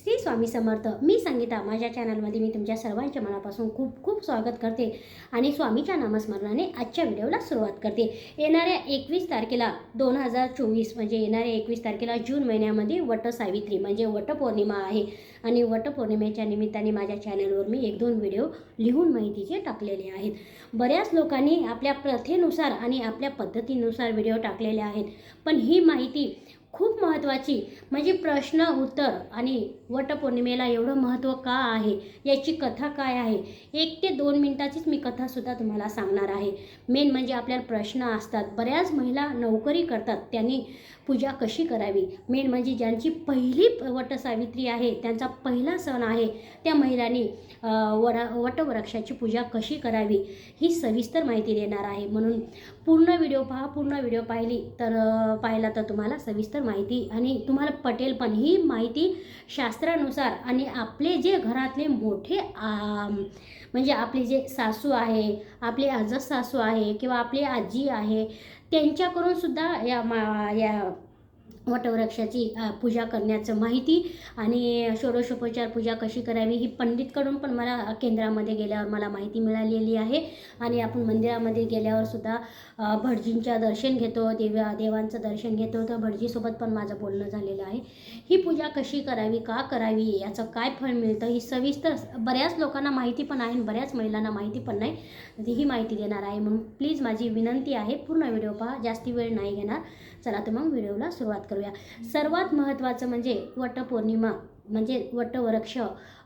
श्री स्वामी समर्थ मी संगीता माझ्या चॅनलमध्ये मी तुमच्या सर्वांच्या मनापासून खूप खूप स्वागत करते आणि स्वामीच्या नामस्मरणाने आजच्या व्हिडिओला सुरुवात करते. येणाऱ्या एकवीस तारखेला दोन हजार चोवीस म्हणजे येणाऱ्या एकवीस तारखेला जून महिन्यामध्ये वटसावित्री म्हणजे वटपौर्णिमा आहे. आणि वटपौर्णिमेच्या निमित्ताने माझ्या चॅनलवर मी एक दोन व्हिडिओ लिहून माहितीचे टाकलेले आहेत. बऱ्याच लोकांनी आपल्या प्रथेनुसार आणि आपल्या पद्धतीनुसार व्हिडिओ टाकलेले आहेत. पण ही माहिती खूप महत्त्वाची म्हणजे प्रश्न उत्तर आणि वटपौर्णिमेला एवढं महत्त्व का आहे? याची कथा काय आहे? एक ते दोन मिनटाचीच मी कथासुद्धा तुम्हाला सांगणार आहे. मेन म्हणजे आपल्याला प्रश्न असतात. बऱ्याच महिला नोकरी करतात. त्यांनी पूजा कशी करावी? मेन म्हणजे ज्यांची पहिली वटसावित्री आहे त्यांचा पहिला सण आहे त्या महिलांनी वरा वटवृक्षाची पूजा कशी करावी ही सविस्तर माहिती देणार आहे. म्हणून पूर्ण व्हिडिओ पहा. पूर्ण व्हिडिओ पाहिली तर पाहिला तर तुम्हाला सविस्तर माहिती आणि तुम्हाला पटेल पण ही माहिती शास्त्र शास्त्रानुसार आणि आपले जे घरातले मोठे म्हणजे आपले जे सासू आहे आपले आजस सासू आहे किंवा आपली आजी आहे त्यांच्याकडून सुद्धा या मा या वटवृक्षाची पूजा करण्याचं माहिती आणि षोडशोपचार पूजा कशी करावी ही पंडितकडून पण मला केंद्रामध्ये गेल्यावर मला माहिती मिळालेली आहे. आणि आपण मंदिरामध्ये गेल्यावर सुद्धा भटजींच्या दर्शन घेतो देव्या देवांचं दर्शन घेतो. तर भटजीसोबत पण माझं बोलणं झालेलं आहे. ही पूजा कशी करावी का करावी याचं काय फळ मिळतं ही सविस्तर बऱ्याच लोकांना माहिती पण आहे बऱ्याच महिलांना माहिती पण नाही. ही माहिती देणार आहे. म्हणून प्लीज माझी विनंती आहे पूर्ण व्हिडिओ पहा जास्ती वेळ नाही घेणार. चला तर मग व्हिडिओला सुरुवात करूया. सर्वात महत्त्वाचं म्हणजे वटपौर्णिमा म्हणजे वटवृक्ष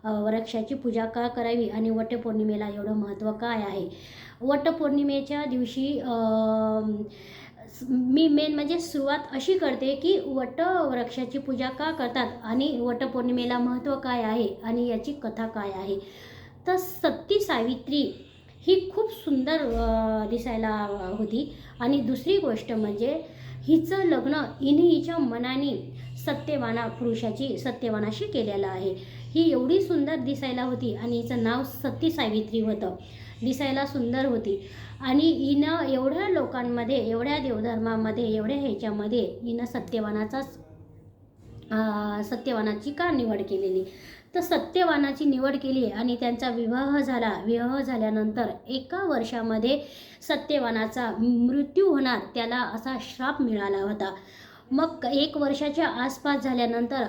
वृक्षाची पूजा का करावी आणि वटपौर्णिमेला एवढं महत्त्व काय आहे? वटपौर्णिमेच्या दिवशी मी मेन म्हणजे सुरुवात अशी करते की वटवृक्षाची पूजा का करतात आणि वटपौर्णिमेला महत्त्व काय आहे आणि याची कथा काय आहे? तर सत्ती सावित्री ही खूप सुंदर दिसायला होती. आणि दुसरी गोष्ट म्हणजे हिचं लग्न हिने हिच्या मनाने सत्यवाना पुरुषाची सत्यवानाशी केलेलं आहे. ही एवढी सुंदर दिसायला होती आणि हिचं नाव सती सावित्री होतं. दिसायला सुंदर होती. आणि हिनं एवढ्या लोकांमध्ये एवढ्या देवधर्मामध्ये एवढ्या ह्याच्यामध्ये हिनं सत्यवानाचाच सत्यवानाची का निवड केलेली? तर सत्यवानाची निवड केली आणि त्यांचा विवाह झाला. विवाह झाल्यानंतर एका वर्षामध्ये सत्यवानाचा मृत्यू होणार त्याला असा श्राप मिळाला होता. मग एक वर्षाच्या आसपास झाल्यानंतर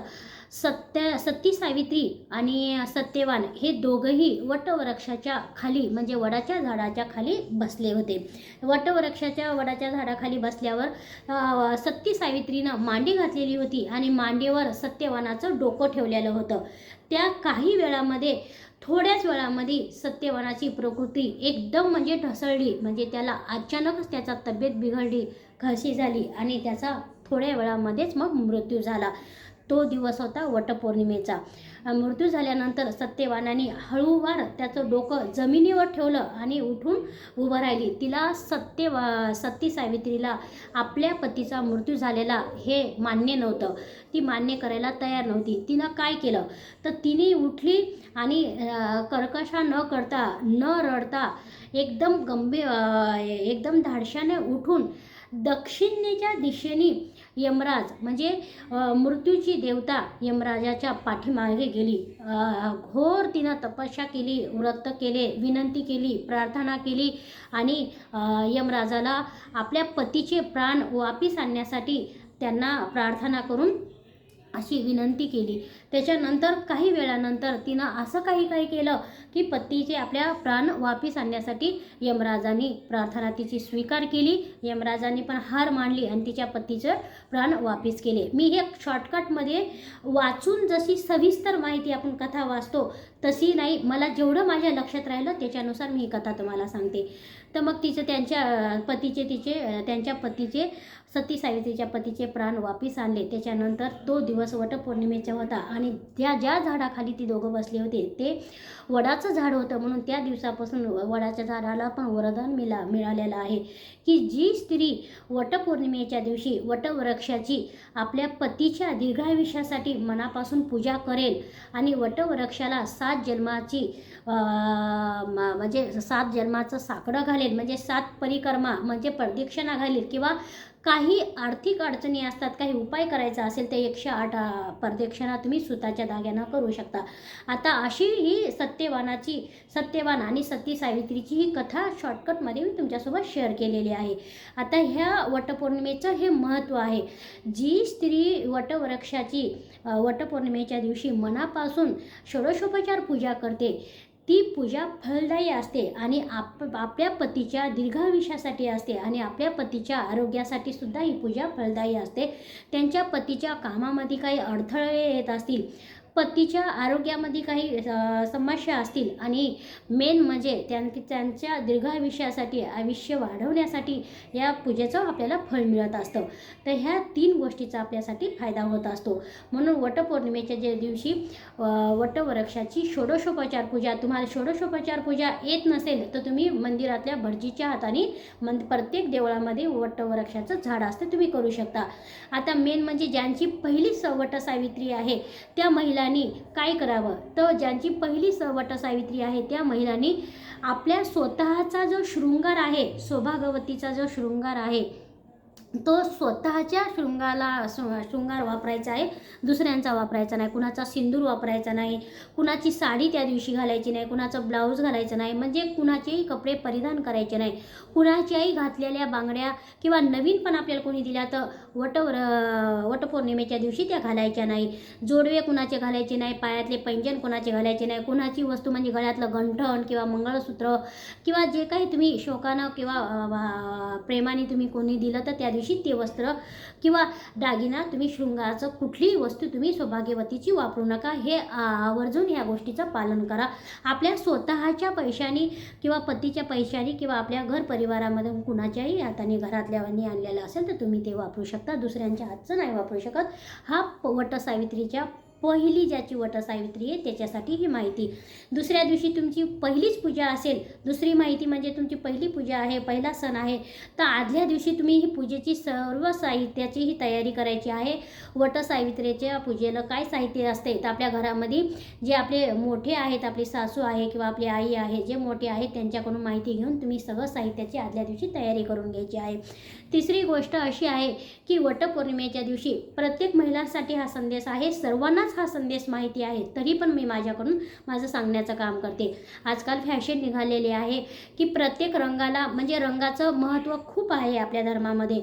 सत्य सती सावित्री आणि सत्यवान हे दोघंही वटवृक्षाच्या खाली म्हणजे वडाच्या झाडाच्या खाली बसले होते. वटवृक्षाच्या वडाच्या झाडाखाली बसल्यावर सत्ती सावित्रीनं मांडी घातलेली होती आणि मांडीवर सत्यवानाचं डोकं ठेवलेलं होतं. त्या काही वेळामध्ये थोड्याच वेळामध्ये सत्यवानाची प्रकृती एकदम म्हणजे ढसळली म्हणजे त्याला अचानकच त्याचा तब्येत बिघडली घाशी झाली आणि त्याचा थोड्या वेळामध्येच मग मृत्यू झाला. तो दिवस होता वटपौर्णिमेचा. मृत्यू झाल्यानंतर सत्यवानाने हळूवार त्याचं डोकं जमिनीवर ठेवलं आणि उठून उभं राहिली. तिला सत्य सावित्रीला आपल्या पतीचा मृत्यू झालेला हे मान्य नव्हतं. ती मान्य करायला तयार नव्हती. तिनं काय केलं? तर तिने उठली आणि कर्कशा न करता न रडता एकदम गंभीर एकदम धाडशाने उठून दक्षिणेच्या दिशेने यमराज म्हणजे मृत्यूची देवता यमराजाच्या पाठीमागे गेली. घोर तिनं तपस्या केली व्रत केले विनंती केली प्रार्थना केली आणि यमराजाला आपल्या पतीचे प्राण वापिस आणण्यासाठी त्यांना प्रार्थना करून अशी विनंती केली. त्याच्यानंतर काही वेळानंतर तिनं असं काही काही केलं की पतीचे आपल्या प्राण वापस आणण्यासाठी यमराजांनी प्रार्थना तिची स्वीकार केली. यमराजांनी पण हार मांडली आणि तिच्या पतीचं प्राण वापिस केले. मी हे शॉर्टकटमध्ये वाचून जशी सविस्तर माहिती आपण कथा वाचतो तशी नाही मला जेवढं माझ्या लक्षात राहिलं त्याच्यानुसार मी ही कथा तुम्हाला सांगते. तर मग तिचं त्यांच्या पतीचे तिचे त्यांच्या पतीचे सती सावित्रीच्या पतीचे प्राण वापिस आणले. त्याच्यानंतर तो दिवस वटपौर्णिमेचा होता आणि त्या ज्या झाडाखाली ती दोघं बसले होते ते वडाचं झाड होतं. म्हणून त्या दिवसापासून वडाच्या झाडाला पण वरदान मिला मिळालेलं आहे की जी स्त्री वटपौर्णिमेच्या दिवशी वटवृक्षाची आपल्या पतीच्या दीर्घायुष्यासाठी मनापासून पूजा करेल आणि वटवृक्षाला सात जन्माची म्हणजे सात जन्माचं साकडं घालेल. म्हणजे सात परिक्रमा म्हणजे प्रदक्षिणा घालेल किंवा काही आर्थिक अडचणी असतात काही उपाय करायचा असेल तर एकशे आठ प्रदक्षिणा तुम्ही सुताच्या धाग्यानं करू शकता. आता अशी ही सत्यवानाची सत्यवान आणि सती सावित्रीची ही कथा शॉर्टकटमध्ये मी तुमच्यासोबत शेअर केलेली आहे. आता ह्या वटपौर्णिमेचं हे महत्त्व आहे. जी स्त्री वटवृक्षाची वटपौर्णिमेच्या दिवशी मनापासून षोडशोपचार पूजा करते ती पूजा फलदायी असते आणि आप आपल्या पतीच्या दीर्घायुष्यासाठी असते आणि आपल्या पतीच्या आरोग्यासाठी सुद्धा ही पूजा फलदायी असते. त्यांच्या पतीच्या कामामध्ये काही अडथळे येत असतील. पतीच्या आरोग्यामध्ये काही समस्या असतील आणि मेन म्हणजे त्यां त्यांच्या दीर्घायुष्यासाठी आयुष्य वाढवण्यासाठी या पूजेचं आपल्याला फळ मिळत असतं. तर ह्या तीन गोष्टीचा आपल्यासाठी फायदा होत असतो. म्हणून वटपौर्णिमेच्या ज्या दिवशी वटवृक्षाची षोडशोपचार पूजा तुम्हाला षोडशोपचार पूजा येत नसेल तर तुम्ही मंदिरातल्या भटजीच्या हाताने मंद प्रत्येक देवळामध्ये वटवृक्षाचं झाड असतं तुम्ही करू शकता. आता मेन म्हणजे ज्यांची पहिली स वटसावित्री आहे त्या महिला महिलांनी काय करावं? तर ज्यांची पहिली स वटसावित्री आहे त्या महिलांनी आपल्या स्वतःचा जो शृंगार आहे सौभागवतीचा जो शृंगार आहे तो स्वतःच्या शृंगाला शृंगार वापरायचा आहे. दुसऱ्यांचा वापरायचा नाही कुणाचा सिंदूर वापरायचा नाही कुणाची साडी त्या दिवशी घालायची नाही कुणाचं ब्लाऊज घालायचं नाही म्हणजे कुणाचेही कपडे परिधान करायचे नाही. कुणाच्याही घातलेल्या बांगड्या किंवा नवीन पण आपल्याला कोणी दिल्या तर वटवर वटपौर्णिमेच्या दिवशी त्या घालायच्या नाही. जोडवे कुणाचे घालायचे नाही पायातले पैंजण कुणाचे घालायचे नाही. कुणाची वस्तू म्हणजे गळ्यातलं गंठण किंवा मंगळसूत्र किंवा जे काही तुम्ही शोकानं किंवा वा- प्रेमाने तुम्ही कोणी दिलं तर त्या दिवशी ते वस्त्र किंवा दागिना तुम्ही शृंगाराचं कुठलीही वस्तू तुम्ही सौभाग्यवतीची वापरू नका. हे आवर्जून या गोष्टीचं पालन करा. आपल्या स्वतःच्या पैशाने किंवा पतीच्या पैशाने किंवा आपल्या घर परिवारामध्ये कुणाच्याही हाताने घरातल्यावानी आणलेलं असेल तर तुम्ही ते वापरू शकता. दुसऱ्यांच्या हातचं नाही वापरू शकत. हा वट वटसावित्रीच्या पहिली ज्याची वटसावित्री आहे त्याच्यासाठी ही माहिती. दुसऱ्या दिवशी तुमची पहिलीच पूजा असेल दुसरी माहिती म्हणजे तुमची पहिली पूजा आहे पहिला सण आहे तर आदल्या दिवशी तुम्ही ही पूजेची सर्व साहित्याची ही तयारी करायची आहे. वटसावित्रीच्या पूजेला काय साहित्य असते? तर आपल्या घरामध्ये जे आपले मोठे आहेत आपली सासू आहे किंवा आपली आई आहे जे मोठे आहेत त्यांच्याकडून माहिती घेऊन तुम्ही सगळं साहित्याची आदल्या दिवशी तयारी करून घ्यायची आहे. तिसरी गोष्ट अशी आहे की वटपौर्णिमेच्या दिवशी प्रत्येक महिलांसाठी हा संदेश आहे सर्वांनाच हा संदेश माहिती आहे तरी पण मी माझ्याकडून माझं सांगण्याचं काम करते. आजकाल फॅशन निघालेली आहे की प्रत्येक रंगाला म्हणजे रंगाचं महत्त्व खूप आहे आपल्या धर्मामध्ये.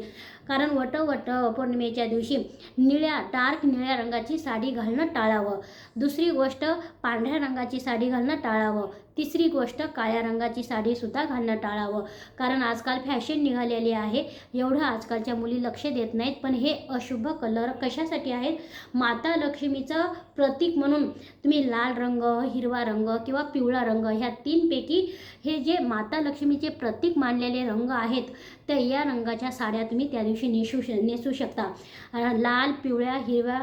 कारण वट वट पौर्णिमेच्या दिवशी निळ्या डार्क निळ्या रंगाची साडी घालणं टाळावं. दुसरी गोष्ट पांढऱ्या रंगाची साडी घालणं टाळावं. तिसरी गोष्ट काळ्या रंगाची साडीसुद्धा घालणं टाळावं. कारण आजकाल फॅशन निघालेली आहे. एवढं आजकालच्या मुली लक्ष देत नाहीत. पण हे अशुभ कलर कशासाठी आहेत? माता लक्ष्मीचं प्रतीक म्हणून तुम्ही लाल रंग हिरवा रंग किंवा पिवळा रंग ह्या तीनपैकी हे जे माता लक्ष्मीचे प्रतीक मानलेले रंग आहेत तर या रंगाच्या साड्या तुम्ही त्या दिवशी नेसू श नेसू शकता. लाल पिवळ्या हिरव्या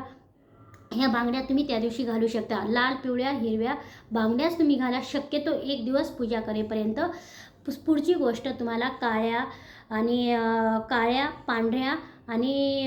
ह्या बांगड्या तुम्ही त्या दिवशी घालू शकता. लाल पिवळ्या हिरव्या बांगड्याच तुम्ही घाला. शक्यतो एक दिवस पूजा करेपर्यंत. पुढची गोष्ट तुम्हाला काळ्या आणि काळ्या पांढऱ्या आणि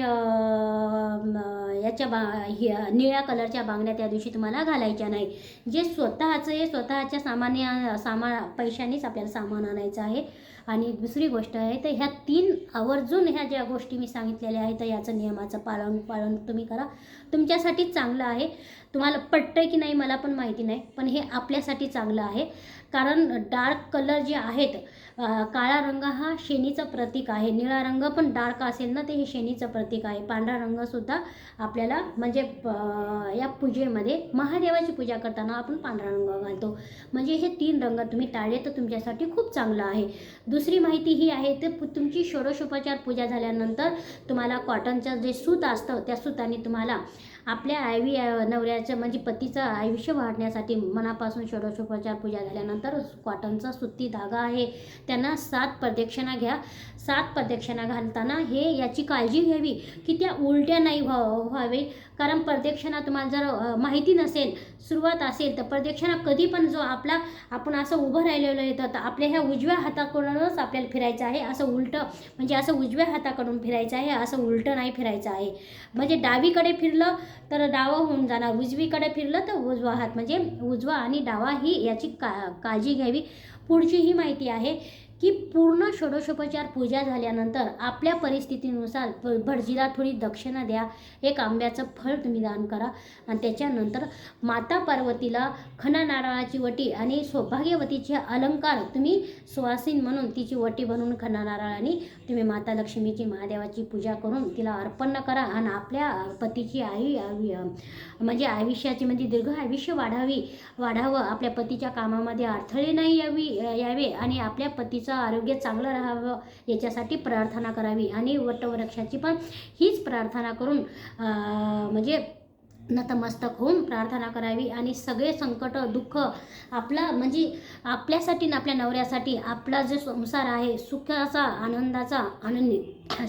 याच्या बा हि निळ्या कलरच्या बांगड्या त्या दिवशी तुम्हाला घालायच्या नाही. जे स्वतःचं हे स्वतःच्या सामान्य सामा पैशानेच आपल्याला सामान आणायचं आहे. आणि दुसरी गोष्ट आहे तर ह्या तीन आवर्जून ह्या ज्या गोष्टी मी सांगितलेल्या आहेत तर याचं नियमाचं पालन पालन तुम्ही करा. तुमच्यासाठी चांगलं आहे. तुम्हाला पटतं की नाही मला पण माहिती नाही पण हे आपल्यासाठी चांगलं आहे. कारण डार्क कलर जे आहेत काळा रंग हा शेनीचं प्रतीक आहे. निळा रंग पण डार्क असेल ना ते हे शेनीचं प्रतीक आहे. पांढरा रंगसुद्धा आपल्याला म्हणजे या पूजेमध्ये महादेवाची पूजा करताना आपण पांढरा रंग घालतो. म्हणजे हे तीन रंग तुम्ही टाळले तर तुमच्यासाठी खूप चांगलं आहे. दुसरी माहिती ही आहे तर पु- तुमची षोडशोपचार पूजा झाल्यानंतर तुम्हाला कॉटनचं जे सूत असतं त्या सूताने तुम्हाला आपल्या आयवी नवऱ्याचं म्हणजे पतीचं आयुष्य वाढण्यासाठी मनापासून षोडशोपचार पूजा झाल्यानंतर कॉटनचा सुती धागा आहे. त्यांना सात प्रदक्षिणा घ्या. सात प्रदक्षिणा घालताना हे याची काळजी घ्यावी की त्या उलट्या नाही व्हा व्हावे. कारण प्रदक्षिणा तुम्हाला जर माहिती नसेल सुरुवात असेल तर प्रदक्षिणा कधी पण जो आपला आपण असं उभं राहिलेलं येतं तर आपल्या ह्या उजव्या हाताकडूनच आपल्याला फिरायचं आहे असं उलटं म्हणजे असं उजव्या हाताकडून फिरायचं आहे असं उलटं नाही फिरायचं आहे. म्हणजे डावीकडे फिरलं तर डावं होऊन जाणार. उजवीकडे फिरलं तर उजवा हात. म्हणजे उजवा आणि डावा ही याची का काळजी घ्यावी. पुढची ही माहिती आहे की पूर्ण षोडशोपचार पूजा झाल्यानंतर आपल्या परिस्थितीनुसार भ- भटजीला थोडी दक्षिणा द्या. एक आंब्याचं फळ तुम्ही दान करा. आणि त्याच्यानंतर माता पार्वतीला खना नारळाची वटी आणि सौभाग्यवतीचे अलंकार तुम्ही सुवासीन म्हणून तिची वटी बनवून खना नारळाने तुम्ही माता लक्ष्मीची महादेवाची पूजा करून तिला अर्पण करा. आणि आपल्या पतीची आई म्हणजे आयुष्याची म्हणजे दीर्घ आयुष्य वाढावी वाढावं. आपल्या पतीच्या कामामध्ये अडथळे नाही यावी यावे. आणि आपल्या पतीचं आरोग्य चांगलं राहावं याच्यासाठी प्रार्थना करावी. आणि वटवृक्षाची पण हीच प्रार्थना करून म्हणजे नतमस्तक होऊन प्रार्थना करावी आणि सगळे संकट दुःख आपला म्हणजे आपल्यासाठी आणि आपल्या नवऱ्यासाठी आपला जो संसार आहे सुखाचा आनंदाचा आनंद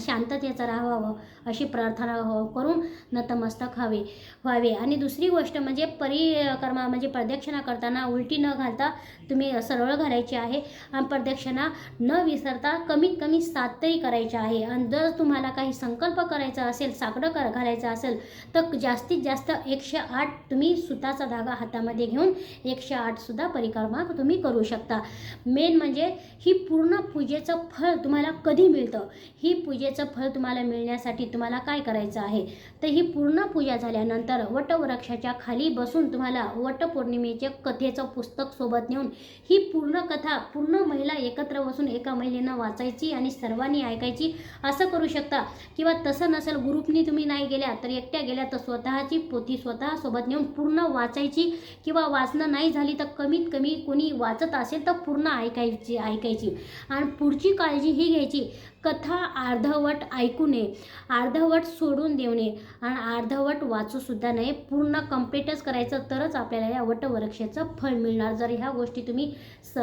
शांततेचा राहावं अशी प्रार्थना हो- करून नतमस्तक हवे व्हावे. आणि दुसरी गोष्ट म्हणजे परिक्रमा म्हणजे प्रदक्षिणा करताना उलटी न घालता तुम्ही सरळ घालायची आहे आणि प्रदक्षिणा न विसरता कमीत कमी सात तरी करायची आहे. आणि जर तुम्हाला काही संकल्प करायचा असेल साकडं कर घालायचं असेल तर जास्तीत जास्त एकशे आठ तुम्ही सुताचा धागा हातामध्ये घेऊन एकशे आठसुद्धा परिक्रमा तुम्ही करू शकता. मेन म्हणजे ही पूर्ण पूजेचं फळ तुम्हाला कधी मिळतं? ही पूजेचं फळ तुम्हाला मिळण्यासाठी तुम्हाला काय करायचं आहे? तर ही पूर्ण पूजा झाल्यानंतर वटवृक्षाच्या खाली बसून तुम्हाला वटपौर्णिमेचे कथेचं पुस्तक सोबत नेऊन ही पूर्ण कथा पूर्ण महिला एकत्र बसून एका महिलेनं वाचायची आणि सर्वांनी ऐकायची असं करू शकता. किंवा तसं नसेल ग्रुपनी तुम्ही नाही गेल्या तर एकट्या गेल्या तर स्वतःची पोथी स्वतः सोबत नेऊन पूर्ण वाचायची किंवा वाचणं नाही झाली तर कमीत कमी कोणी वाचत असेल तर पूर्ण ऐकायची ऐकायची. आणि पुढची काळजी ही घ्यायची कथा अर्धवट ऐकू नये अर्धवट सोडून देऊ नये आणि अर्धवट वाचूसुद्धा नये. पूर्ण कम्प्लीटच करायचं तरच आपल्याला या वटवृक्षाचं फळ मिळणार. जर ह्या गोष्टी तुम्ही स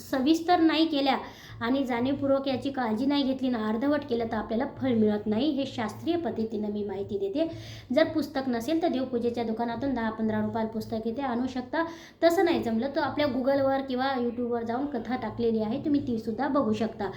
सविस्तर नाही केल्या आणि जाणीवपूर्वक याची काळजी नाही घेतली ना अर्धवट केलं तर आपल्याला फळ मिळत नाही हे शास्त्रीय पद्धतीनं मी माहिती देते. जर पुस्तक नसेल तर देवपूजेच्या दुकानातून दहा पंधरा रुपयात पुस्तक इथे आणू शकता. तसं नाही जमलं तर आपल्या गुगलवर किंवा यूट्यूबवर जाऊन कथा टाकलेली आहे. तुम्ही तीसुद्धा बघू शकता.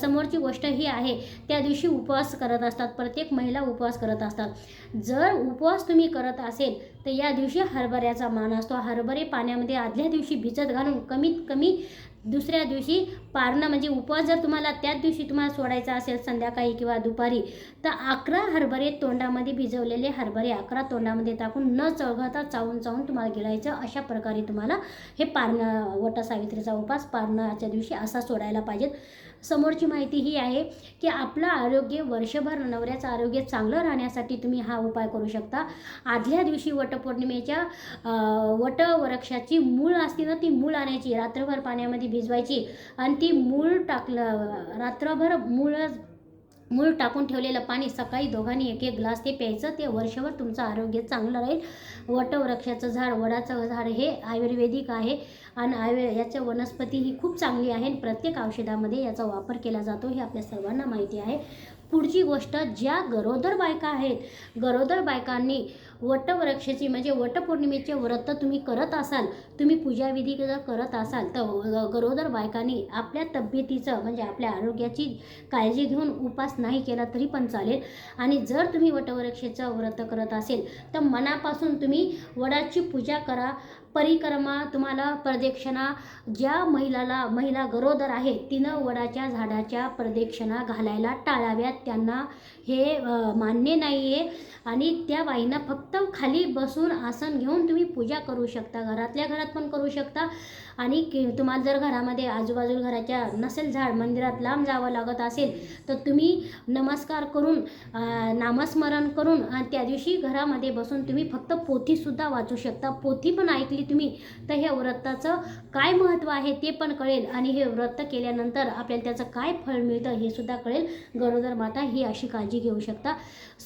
समोरची गोष्ट ही आहे. त्या दिवशी उपवास करत असतात. प्रत्येक महिला उपवास करत असतात. जर उपवास तुम्ही करत असेल तर या दिवशी हरभऱ्याचा मान असतो. हरभरे पाण्यामध्ये आदल्या दिवशी भिजत घालून कमीत कमी दुसऱ्या दिवशी पारणं म्हणजे उपवास जर तुम्हाला त्याच दिवशी तुम्हाला सोडायचा असेल संध्याकाळी किंवा दुपारी तर अकरा हरभरे तोंडामध्ये भिजवलेले हरभरे अकरा तोंडामध्ये टाकून न चळघता चावून चावून तुम्हाला गिळायचं. अशा प्रकारे तुम्हाला हे पारणं वटसावित्रीचा उपास पारणाच्या दिवशी असा सोडायला पाहिजेत. समोरची माहिती ही आहे की आपलं आरोग्य वर्षभर नवऱ्याचं आरोग्य चांगलं राहण्यासाठी तुम्ही हा उपाय करू शकता. आदल्या दिवशी वटपौर्णिमेच्या वटवृक्षाची मूळ असते ना ती मूळ आणायची. रात्रभर पाण्यामध्ये भिजवायची आणि ती मूळ टाकलं रात्रभर मूळ मूळ टाकून ठेवलेलं पाणी सकाळी दोघांनी एक एक ग्लास ते प्यायचं. ते वर्षभर तुमचं आरोग्य चांगलं राहील. वटवृक्षाचं झाड वडाचं झाड हे आयुर्वेदिक आहे. आणि आयुर्वेद याच्या वनस्पती ही खूप चांगली आहे आणि प्रत्येक औषधामध्ये याचा वापर केला जातो हे आपल्या सर्वांना माहिती आहे. पुढची गोष्ट ज्या गरोदर बायका आहेत गरोदर बायकांनी वटवृक्षाची म्हणजे वटपौर्णिमेचे व्रत तुम्ही करत असाल तुम्ही पूजाविधी जर करत असाल तर गरोदर बायकांनी आपल्या तब्येतीचं म्हणजे आपल्या आरोग्याची काळजी घेऊन उपास नाही केला तरी पण चालेल. आणि जर तुम्ही वटवृक्षाचं व्रत करत असेल तर मनापासून तुम्ही वडाची पूजा करा परिक्रमा तुम्हाला प्रदक्षिणा ज्या महिलाला महिला गरोदर आहे तिनं वडाच्या झाडाच्या प्रदक्षिणा घालायला टाळाव्यात. त्यांना हे मान्य नाही आहे आणि त्या बाईंना फक्त खाली बसून आसन घेऊन तुम्ही पूजा करू शकता. घरातल्या घरात पण करू शकता. आणि की तुम्हाला जर घरामध्ये आजूबाजूला घराच्या नसेल झाड मंदिरात लांब जावं लागत असेल तर तुम्ही नमस्कार करून नामस्मरण करून आणि त्या दिवशी घरामध्ये बसून तुम्ही फक्त पोथीसुद्धा वाचू शकता. पोथी पण ऐकली तुम्ही. तर हे व्रताचं काय महत्त्व आहे ते पण कळेल. आणि हे व्रत केल्यानंतर आपल्याला त्याचं काय फळ मिळतं हे सुद्धा कळेल. गरोदर माता ही अशी काळजी घेऊ शकता.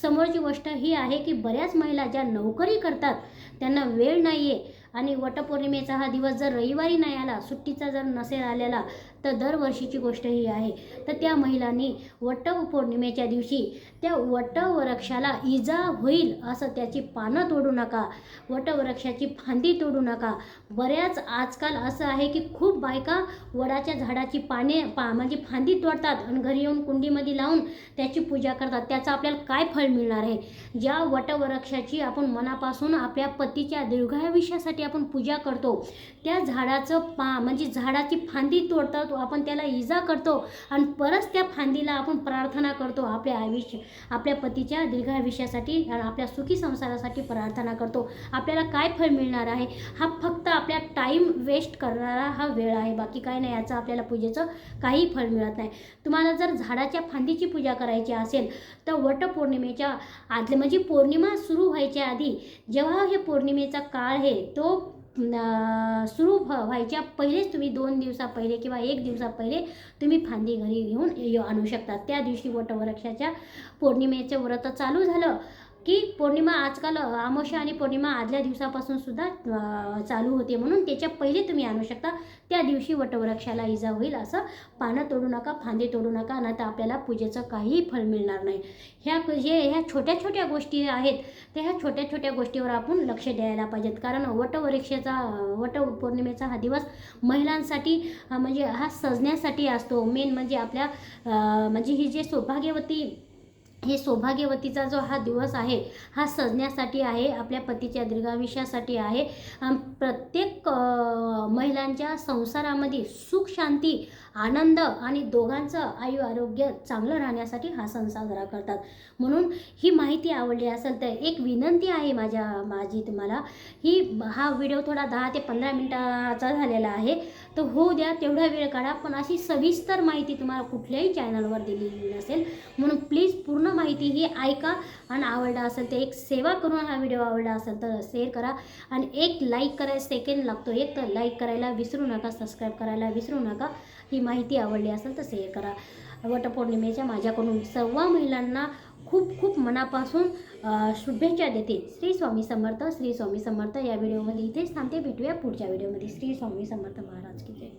समोरची गोष्ट ही आहे की बऱ्याच महिला ज्या नोकरी करतात त्यांना वेळ नाही आहे आणि वटपौर्णिमेचा हा दिवस जर रविवारी नाही आला सुट्टीचा जर नसेल आलेला तर दरवर्षीची गोष्ट ही आहे. तर त्या महिलांनी वट पौर्णिमेच्या दिवशी त्या वटवृक्षाला इजा होईल असं त्याची पानं तोडू नका. वटवृक्षाची फांदी तोडू नका. बऱ्याच आजकाल असं आहे की खूप बायका वडाच्या झाडाची पाने पा म्हणजे फांदी तोडतात आणि घरी येऊन कुंडीमध्ये लावून त्याची पूजा करतात. त्याचं आपल्याला काय फळ मिळणार आहे? ज्या वटवृक्षाची आपण मनापासून आपल्या पतीच्या दीर्घायुष्यासाठी आपण पूजा करतो त्या झाडाचं पा म्हणजे झाडाची फांदी तोडतात तोडतो आपण त्याला इजा करतो आणि परत त्या फांदीला आपण प्रार्थना करतो आपल्या आयुष्य आपल्या पतीच्या दीर्घ आयुष्यासाठी आणि आपल्या सुखी संसारासाठी प्रार्थना करतो. आपल्याला काय फळ मिळणार आहे? हा फक्त आपल्या टाईम वेस्ट करणारा हा वेळ आहे. बाकी काय नाही याचं आपल्याला पूजेचं काही फळ मिळत नाही. तुम्हाला जर झाडाच्या फांदीची पूजा करायची असेल तर वटपौर्णिमेच्या आदले म्हणजे पौर्णिमा सुरू व्हायच्या आधी जेव्हा हे पौर्णिमेचा काळ आहे तो सुरू व्हायच्या पहिलेच तुम्ही दोन दिवसा पहिले किंवा एक दिवसा पहिले तुम्ही फांदी घरी घेऊन ये- आणू शकता. त्या दिवशी वटवृक्षाच्या पौर्णिमेचं व्रत चालू झालं. की पौर्णिमा आजकाल अमावस्या आणि पौर्णिमा आदल्या दिवसापासून सुद्धा चालू होते म्हणून त्याच्या पहिले तुम्ही आणू शकता. त्या दिवशी वटवृक्षाला इजा होईल असं पानं तोडू नका फांदे तोडू नका नाही तर आपल्याला पूजेचं काहीही फळ मिळणार नाही. ह्या जे ह्या छोट्या छोट्या गोष्टी आहेत. त्या ह्या छोट्या छोट्या गोष्टीवर आपण लक्ष द्यायला पाहिजेत. कारण वटवृक्षाचा वट पौर्णिमेचा हा दिवस महिलांसाठी म्हणजे हा सजण्यासाठी असतो. मेन म्हणजे आपल्या म्हणजे ही जे सौभाग्यवती हे सौभाग्यवतीचा जो हा दिवस आहे हा सजण्यासाठी आहे आपल्या पतीच्या दीर्घायुष्यासाठी आहे. प्रत्येक महिलांच्या संसारामध्ये सुख शांती आनंद आणि दोघांचं आयु आरोग्य चांगलं राहण्यासाठी हा सण साजरा करतात. म्हणून ही माहिती आवडली असेल तर एक विनंती आहे माझ्या माझी तुम्हाला. ही हा व्हिडिओ थोडा दहा ते पंधरा मिनटाचा झालेला आहे. तर होऊ द्या तेवढा वेळ काढा. पण अशी सविस्तर माहिती तुम्हाला कुठल्याही चॅनलवर दिलेली नसेल. म्हणून प्लीज पूर्ण माहिती ही ऐका आणि आवडला असेल तर एक सेवा करून हा व्हिडिओ आवडला असेल तर शेअर करा. आणि एक लाईक करायला सेकंड लागतो. एक तर लाईक करायला विसरू नका सबस्क्राईब करायला विसरू नका. ही माहिती आवडली असेल तर शेअर करा. वटपौर्णिमेच्या माझ्याकडून सर्व महिलांना खूप खूप मनापासून शुभेच्छा देते. श्री स्वामी समर्थ श्री स्वामी समर्थ या व्हिडिओमध्ये इथेच थांबते. भेटूया पुढच्या व्हिडिओमध्ये. श्री स्वामी समर्थ महाराज की जय.